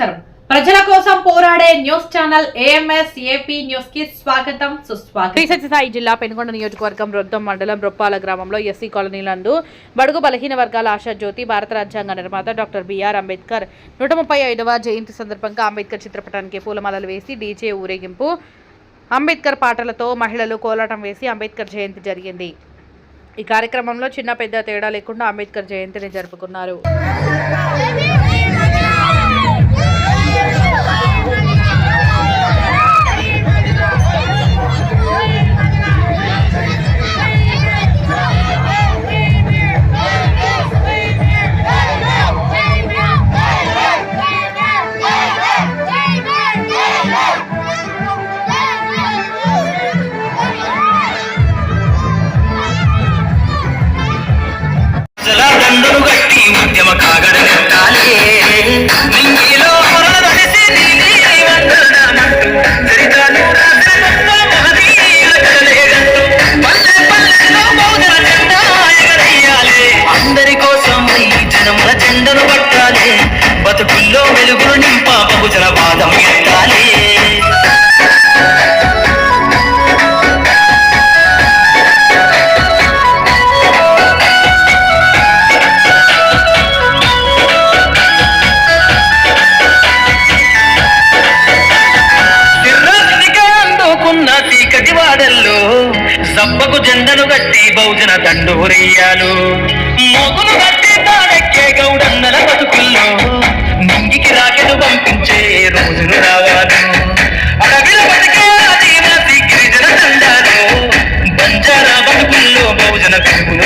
నమస్కారం ప్రజల కోసం పోరాడే న్యూస్ ఛానల్ ఏఎంఎస్ ఏపీ న్యూస్కి స్వాగతం సుస్వాగతం శ్రీ సత్యసాయి జిల్లా పెనుగొండ నియోజకవర్గం రొద్దం మండలం రొప్పాల గ్రామంలో ఎస్సీ కాలనీలందు బడుగు బలహీన వర్గాల ఆశా జ్యోతి భారత రాజ్యాంగ నిర్మాత డాక్టర్ బిఆర్ అంబేద్కర్ నూట ముప్పై ఐదవ జయంతి సందర్భంగా అంబేద్కర్ చిత్రపటానికి పూలమాలలు వేసి డీజే ఊరేగింపు అంబేద్కర్ పాటలతో మహిళలు కోలాటం వేసి అంబేద్కర్ జయంతి జరిగింది ఈ కార్యక్రమంలో చిన్న పెద్ద తేడా లేకుండా అంబేద్కర్ జయంతిని జరుపుకున్నారు Thank you. కొంపకు జెండను గట్టి బౌజన దండుహురయ్యాలు మోగులు గట్టి తాడెక్కే గౌడన్నల బతుకుల్లో నింగికి రాకెను పంపించే రోజులు రావాలి అడవిలో బతికే ఆదివాసి గిరిజన దండాలు బంజారా బతుకుల్లో బౌజన కంపులు